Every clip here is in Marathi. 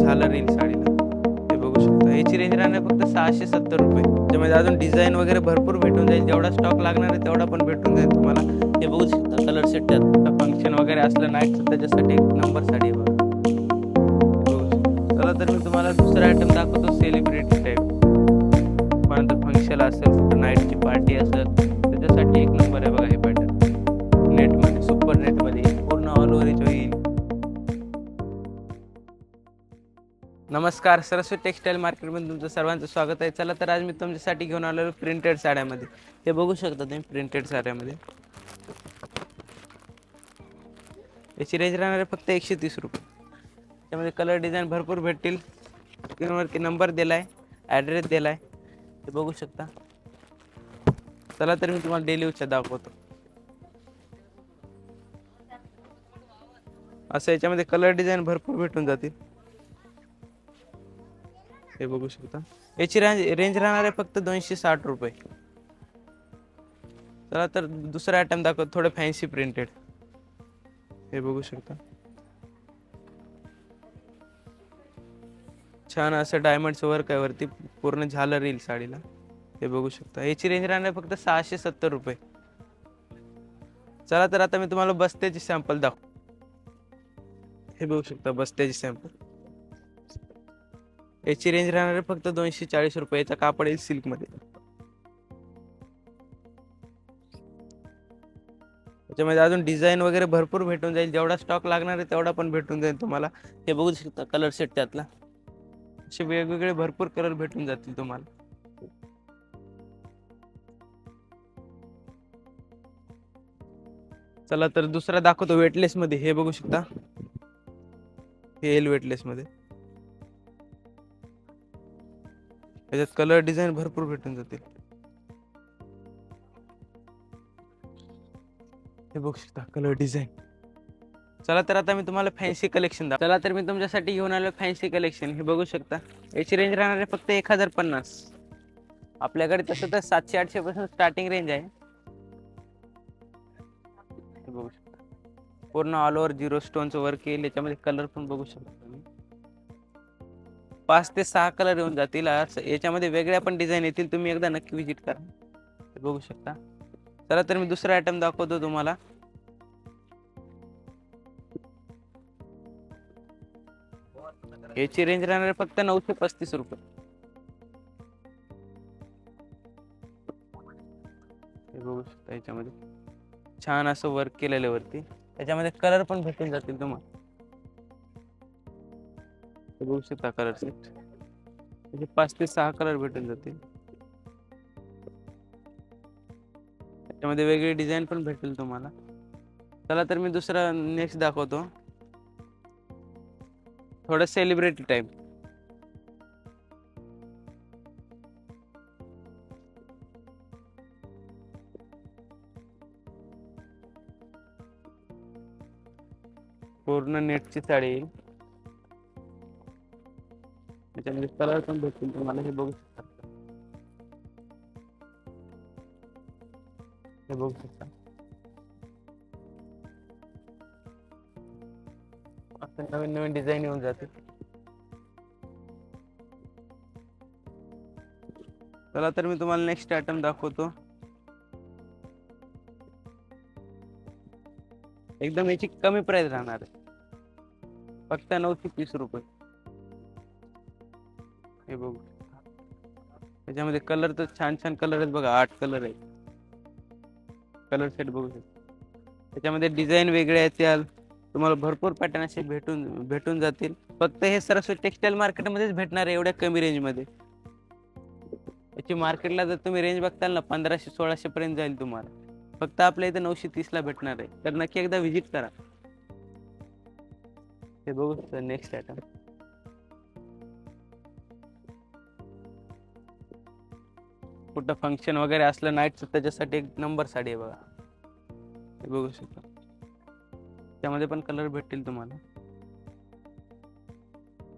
झालं रील साडीला. हे बघू शकता. याची रेंज राहणार फक्त सहाशे सत्तर रुपये. त्यामध्ये अजून डिझाईन वगैरे भरपूर भेटून जाईल. जेवढा स्टॉक लागणार आहे तेवढा पण भेटून जाईल तुम्हाला. ते बघू शकता. कलर सेट त्यात फंक्शन वगैरे असलं नाईट त्याच्यासाठी एक नंबर साडी आहे बघा. बघू चला तर मी तुम्हाला दुसरा आयटम दाखवतो. सेलिब्रिटी टाईप नमस्कार सरस्वती टेक्सटाईल मार्केटमध्ये तुमचं सर्वांचं स्वागत आहे. चला तर आज मी तुमच्यासाठी घेऊन आलेलो प्रिंटेड साड्यामध्ये. हे बघू शकता तुम्ही प्रिंटेड साड्यामध्ये. याची रेंज राहणार आहे फक्त एकशे तीस रुपये. त्यामध्ये कलर डिझाईन भरपूर भेटतील. स्क्रीनवरती नंबर दिला आहे ॲड्रेस दिला आहे हे बघू शकता. चला तर मी तुम्हाला डेली दाखवतो. असं याच्यामध्ये कलर डिझाईन भरपूर भेटून जातील. हे बघू शकता. याची रेंज रेंज राहणार आहे फक्त दोनशे साठ रुपये. चला तर दुसरा आयटम दाखव थोडं फॅन्सी प्रिंटेड हे बघू शकता. छान असं डायमंडचं वर्क आहे वरती पूर्ण झालं येईल साडीला. हे बघू शकता. याची रेंज राहणार फक्त सहाशे सत्तर रुपये. चला तर आता मी तुम्हाला बस्त्याची सॅम्पल दाखव. हे बघू शकता बस्त्याची सॅम्पल याची रेंज राहणार आहे फक्त दोनशे चाळीस रुपयाचा कापड येईल सिल्कमध्ये. त्याच्यामध्ये अजून डिझाईन वगैरे भरपूर भेटून जाईल. जेवढा स्टॉक लागणार आहे तेवढा पण भेटून जाईल तुम्हाला. हे बघू शकता कलर सेट त्यातला. असे वेगवेगळे भरपूर कलर भेटून जातील तुम्हाला. चला तर दुसरा दाखवतो वेटलेस मध्ये. हे बघू शकता. हे येईल वेटलेसमध्ये त्याच्यात याच्यात कलर डिझाईन भरपूर भेटून जातील. हे बघू शकता कलर डिझाईन चला तर आता मी तुम्हाला फॅन्सी कलेक्शन दा चला तर मी तुमच्यासाठी घेऊन आलो फॅन्सी कलेक्शन हे बघू शकता याची रेंज राहणार आहे फक्त एक हजार पन्नास. आपल्याकडे तसं तर सातशे आठशे पासून स्टार्टिंग रेंज आहे. हे बघू शकता. पूर्ण ऑल ओव्हर झिरो स्टोनचं वर्क येईल याच्यामध्ये कलर पण बघू शकता. पाच ते सहा कलर येऊन जातील. असं याच्यामध्ये वेगळ्या पण डिझाईन येतील. तुम्ही एकदा नक्की व्हिजिट करा. हे बघू शकता. चला तर मी दुसरा आयटम दाखवतो तुम्हाला. याची रेंज राहणार फक्त नऊशे पस्तीस रुपये. हे बघू शकता याच्यामध्ये. छान असं वर्क केलेलं वरती. त्याच्यामध्ये कलर पण भेटून जातील तुम्हाला. हे बघू शकता कलर सेट म्हणजे पाच ते सहा कलर भेटून जातील. त्याच्यामध्ये वेगळी डिझाईन पण भेटेल तुम्हाला. चला तर मी दुसरा नेक्स्ट दाखवतो. थोडं सेलिब्रिटी टाईप पूर्ण नेटची साडी. येईल कलर पण भेटतील तुम्हाला हे। बघू चला तर मी तुम्हाला नेक्स्ट आयटम दाखवतो एकदम याची कमी प्राइस राहणार फक्त नऊशे तीस रुपये हे बघू. त्याच्यामध्ये कलर तर छान छान कलर आहेत बघा. आठ कलर आहेत. कलर सेट बघू शकता. त्याच्यामध्ये डिझाईन वेगळे येतील तुम्हाला भरपूर पॅटर्न असे भेटून भेटून जातील. फक्त हे सरस्वती टेक्सटाईल मार्केटमध्येच भेटणार आहे एवढ्या कमी रेंजमध्ये याची मार्केटला जर तुम्ही रेंज बघताल ना पंधराशे सोळाशे पर्यंत जाईल तुम्हाला. फक्त आपल्या इथे नऊशे तीसला भेटणार आहे. तर नक्की एकदा व्हिजिट करा. हे बघू नेक्स्ट आयटम कुठं फंक्शन वगैरे असलं नाईटचं त्याच्यासाठी एक नंबर साडी आहे बघा. हे बघू शकता. त्यामध्ये पण कलर भेटतील तुम्हाला.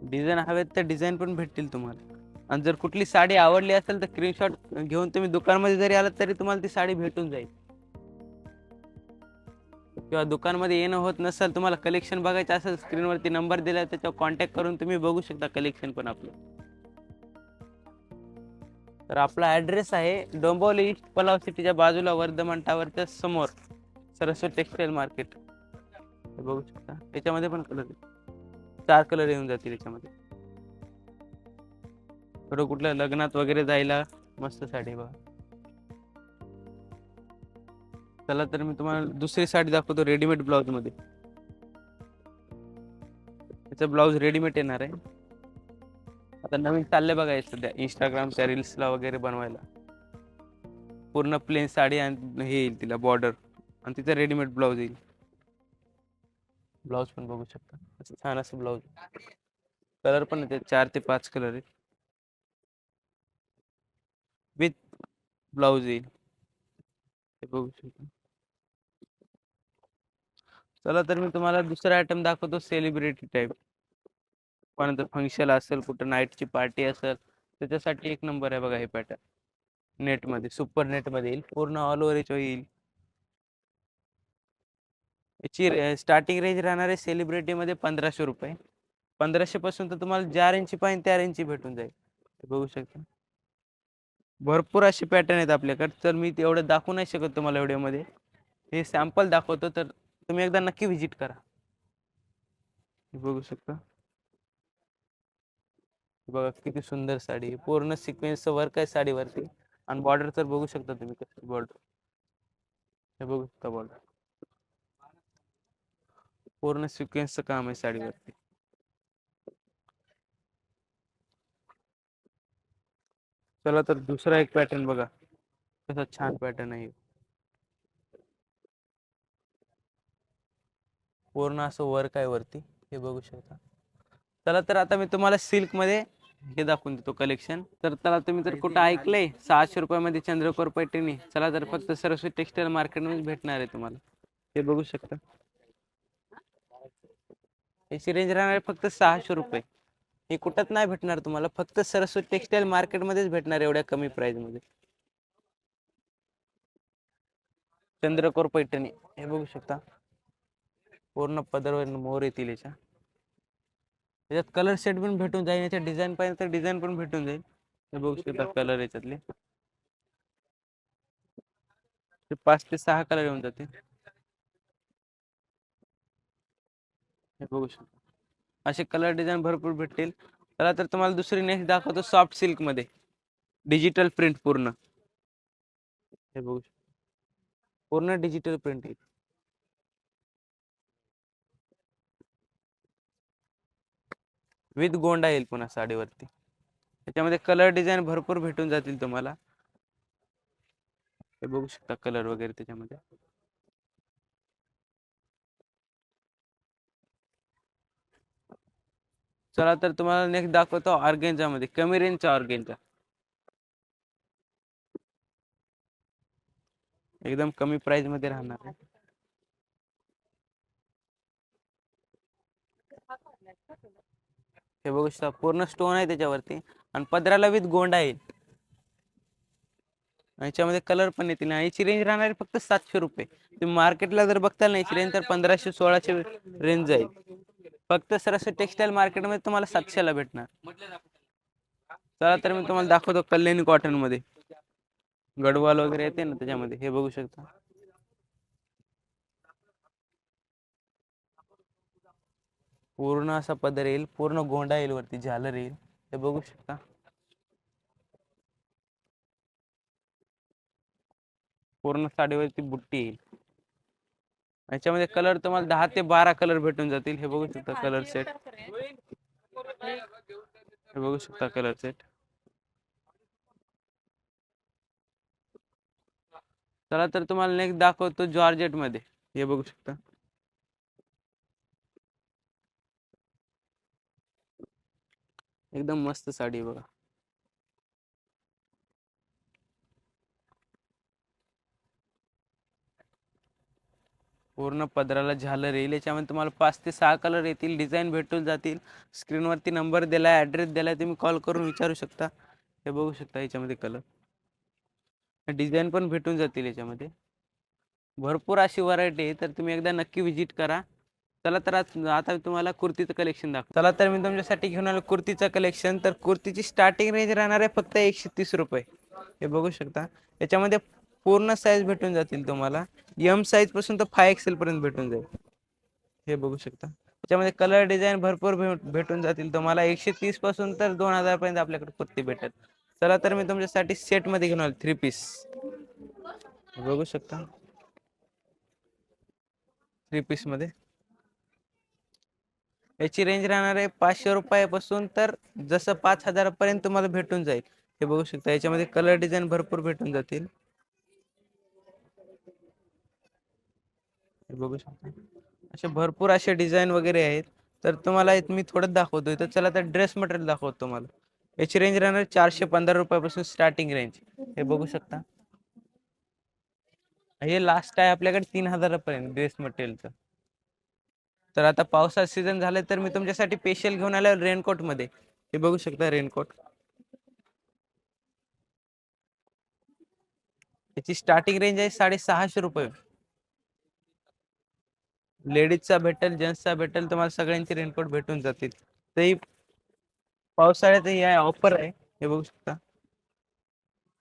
डिझाईन हवेत तर डिझाईन पण भेटतील तुम्हाला. आणि जर कुठली साडी आवडली असेल तर स्क्रीनशॉट घेऊन तुम्ही दुकानमध्ये जरी आलात तरी तुम्हाला ती साडी भेटून जाईल. किंवा दुकानमध्ये येणं होत नसेल तुम्हाला कलेक्शन बघायचं असेल स्क्रीनवरती नंबर दिला त्याच्यावर कॉन्टॅक्ट करून तुम्ही बघू शकता कलेक्शन पण आपलं. तर आपला ॲड्रेस आहे डोंबोली ईस्ट पलाव सिटीच्या बाजूला वर्धमान टावरच्या समोर सरस्वती टेक्सटाईल मार्केट हे बघू शकता. त्याच्यामध्ये पण कलर चार कलर येऊन जातील याच्यामध्ये. थोडं कुठल्या लग्नात वगैरे जायला मस्त साडी बघा. चला तर मी तुम्हाला दुसरी साडी दाखवतो रेडीमेड ब्लाउजमध्ये. त्याचा ब्लाऊज रेडीमेड येणार आहे. आता नवीन चाललंय बघा सध्या इंस्टाग्रामच्या रील्सला वगैरे बनवायला. पूर्ण प्लेन साडी आणि हे येईल तिला बॉर्डर आणि तिचा रेडीमेड ब्लाऊज येईल. ब्लाऊज पण बघू शकता. असं छान असं ब्लाऊज कलर पण येते चार ते पाच कलर आहे विथ ब्लाऊज येईल. ते बघू शकता. चला तर मी तुम्हाला दुसरा आयटम दाखवतो सेलिब्रिटी टाईप कोणाचं फंक्शन असेल कुठं नाईटची पार्टी असेल त्याच्यासाठी एक नंबर आहे बघा हे पॅटर्न नेटमध्ये सुपर नेटमध्ये येईल. पूर्ण ऑल ओव्हर याच्यावर येईल. याची स्टार्टिंग रेंज राहणार आहे सेलिब्रिटीमध्ये पंधराशे रुपये. पंधराशे पासून तर तुम्हाला ज्या रेंजची पाहिजे त्या रेंजची भेटून जाईल. बघू शकता. भरपूर असे पॅटर्न आहेत आपल्याकडे. तर मी तेवढं दाखवू नाही शकत तुम्हाला व्हिडिओमध्ये हे सॅम्पल दाखवतो तर तुम्ही एकदा नक्की व्हिजिट करा. बघू शकता. बघा किती सुंदर साडी पूर्ण सिक्वेन्सचं वर्क आहे साडीवरती आणि बॉर्डर तर बघू शकता तुम्ही कसं बॉर्डर हे बघू शकता बॉर्डर पूर्ण सिक्वेन्सचं काम आहे साडीवरती चला तर दुसरा एक पॅटर्न बघा. कसा छान पॅटर्न आहे. पूर्ण असं वर्क आहे वरती? हे बघू शकता. चला तर आता मी तुम्हाला सिल्कमध्ये हे दाखवून देतो कलेक्शन. तर त्याला तुम्ही जर कुठं ऐकलंय सहाशे रुपयामध्ये चंद्रकोर पैठणी चला तर फक्त सरस्वती टेक्सटाईल मार्केटमध्ये भेटणार आहे तुम्हाला. हे बघू शकता. याची रेंज राहणार फक्त सहाशे रुपये. हे कुठंच नाही भेटणार तुम्हाला फक्त सरस्वती टेक्सटाईल मार्केटमध्येच भेटणार आहे एवढ्या कमी प्राइसमध्ये चंद्रकोर पैठणी हे बघू शकता. पूर्ण पदरवर मोर येतील याच्या. याच्यात कलर सेट पण भेटून जाईल याच्या डिझाईन पाहिजे तर डिझाईन पण भेटून जाईल. हे बघू शकता कलर याच्यातले. ते पाच ते सहा कलर येऊन जातील. हे बघू शकता. असे कलर डिझाईन भरपूर भेटतील. चला तर तुम्हाला दुसरी नेक्स्ट दाखवतो सॉफ्ट सिल्कमध्ये. डिजिटल प्रिंट पूर्ण. हे बघू शकता. पूर्ण डिजिटल प्रिंट येईल विथ गोंडा येईल पुन्हा साडीवरती. त्याच्यामध्ये कलर डिझाईन भरपूर भेटून जातील तुम्हाला. हे बघू शकता कलर वगैरे त्याच्यामध्ये. चला तर तुम्हाला नेक्स्ट दाखवतो ऑर्गेंजा मध्ये कमी रेंजचा ऑर्गेंजा एकदम कमी प्राइसमध्ये राहणार आहे. हे बघू शकता पूर्ण स्टोन आहे त्याच्यावरती. आणि पदराला विथ गोंडा येईल याच्यामध्ये कलर पण येतील. आणि याची रेंज राहणार आहे फक्त सातशे रुपये. तुम्ही मार्केटला जर बघताल ना याची रेंज तर पंधराशे सोळाशे रेंज जाईल फक्त सरस्वती टेक्सटाईल मार्केटमध्ये तुम्हाला सातशेला भेटणार. चला तर मी तुम्हाला दाखवतो कल्याणी कॉटनमध्ये. गडवाल वगैरे येते ना त्याच्यामध्ये. हे बघू शकता. पूर्ण असा पदर येईल पूर्ण गोंडा येईल वरती झालर येईल. हे बघू शकता. पूर्ण साडीवरती बुट्टी येईल. याच्यामध्ये कलर तुम्हाला दहा ते बारा कलर भेटून जातील. हे बघू शकता कलर सेट हे बघू शकता कलर सेट चला तर तुम्हाला नेक्स्ट दाखवतो जॉर्जेटमध्ये हे बघू शकता. एकदम मस्त साडी बघा. पूर्ण पदराला झालर येईल याच्यामध्ये तुम्हाला पाच ते सहा कलर येतील डिझाईन भेटून जातील. स्क्रीनवरती नंबर दिलाय ॲड्रेस दिलाय तुम्ही कॉल करून विचारू शकता. हे बघू शकता याच्यामध्ये कलर डिझाईन पण भेटून जातील याच्यामध्ये. भरपूर अशी व्हरायटी आहे तर तुम्ही एकदा नक्की व्हिजिट करा. चला तर आज- आता मी तुम्हाला कुर्तीचं कलेक्शन दाखव चला तर मी तुमच्यासाठी घेऊन आलो कुर्तीचं कलेक्शन तर कुर्तीची स्टार्टिंग रेंज राहणार आहे फक्त एकशे तीस रुपये. हे बघू शकता. याच्यामध्ये पूर्ण साईज भेटून जातील तुम्हाला. एम साईजपासून तर फाय एक्सेल पर्यंत भेटून जाईल. हे बघू शकता. त्याच्यामध्ये कलर डिझाईन भरपूर भेटून जातील तुम्हाला. एकशे तीसपासून तर दोन हजार पर्यंत आपल्याकडे कुर्ती भेटेल. चला तर मी तुमच्यासाठी सेटमध्ये घेऊन आलो थ्री पीस बघू शकता. थ्री पीसमध्ये. याची रेंज राहणार आहे पाचशे रुपयापासून तर जसं पाच हजारापर्यंत तुम्हाला भेटून जाईल. हे बघू शकता याच्यामध्ये कलर डिझाईन भरपूर भेटून जातील. हे बघू शकता. असे भरपूर असे डिझाईन वगैरे आहेत. तर तुम्हाला मी थोडं दाखवतोय. तर चला तर ड्रेस मटेरियल दाखवतो तुम्हाला. याची रेंज राहणार चारशे पंधरा रुपयापासून स्टार्टिंग रेंज हे बघू शकता. हे लास्ट आहे आपल्याकडे तीन हजारापर्यंत ड्रेस मटेरियलचं तर आता पावसात सीझन झालं तर मी तुमच्यासाठी स्पेशल घेऊन आलो रेनकोटमध्ये हे बघू शकता रेनकोट. याची स्टार्टिंग रेंज आहे साडेसहाशे रुपये. लेडीजचा भेटेल जेंट्सचा भेटेल तुम्हाला सगळ्यांचे रेनकोट भेटून जातील. तेही पावसाळ्यात ही आहे ऑफर आहे. हे बघू शकता.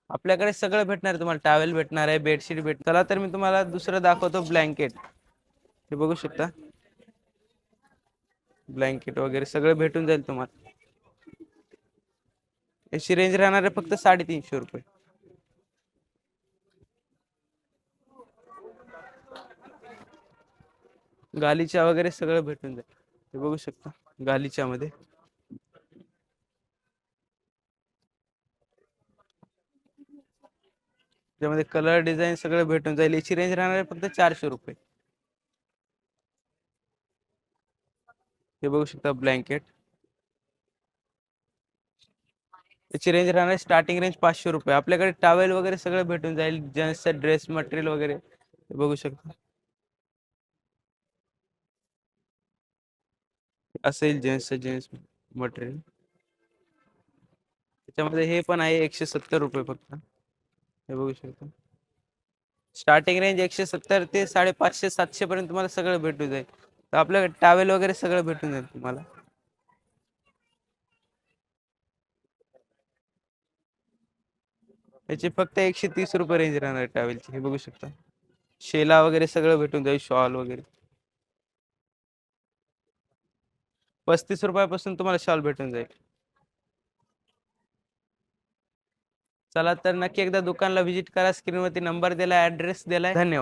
आपल्याकडे सगळं भेटणार तुम्हाला. टॉवेल भेटणार आहे बेडशीट भेट चला तर मी तुम्हाला दुसरं दाखवतो ब्लँकेट हे बघू शकता. ब्लँकेट वगैरे सगळं भेटून जाईल तुम्हाला. याची रेंज राहणार आहे फक्त साडेतीनशे रुपये. गालीच्या वगैरे सगळं भेटून जाईल. हे बघू शकता गालीच्या मध्ये त्यामध्ये कलर डिझाईन सगळं भेटून जाईल. याची रेंज राहणार आहे फक्त चारशे रुपये. हे बघू शकता ब्लँकेट याची रेंज राहणार स्टार्टिंग रेंज पाचशे रुपये. आपल्याकडे टॉवेल वगैरे सगळं भेटून जाईल. जेंट्सचं ड्रेस मटेरियल वगैरे. हे बघू शकता. असेल जेंट्सचं जेंट्स मटेरियल त्याच्यामध्ये हे पण आहे एकशे सत्तर रुपये फक्त. हे बघू शकता. स्टार्टिंग रेंज एकशे सत्तर ते साडेपाचशे सातशे पर्यंत तुम्हाला सगळं भेटून जाईल. तर आपल्याकडे टॉवेल वगैरे सगळं भेटून जाईल तुम्हाला. याची फक्त एकशे तीस रुपये रेंज राहणार टॉवेलची हे बघू शकता. शेला वगैरे सगळं भेटून जाईल शॉल वगैरे. पस्तीस रुपयापासून तुम्हाला शॉल भेटून जाईल. चला तर नक्की एकदा दुकानला व्हिजिट करा स्क्रीनवरती नंबर दिला ऍड्रेस दिलाय. धन्यवाद.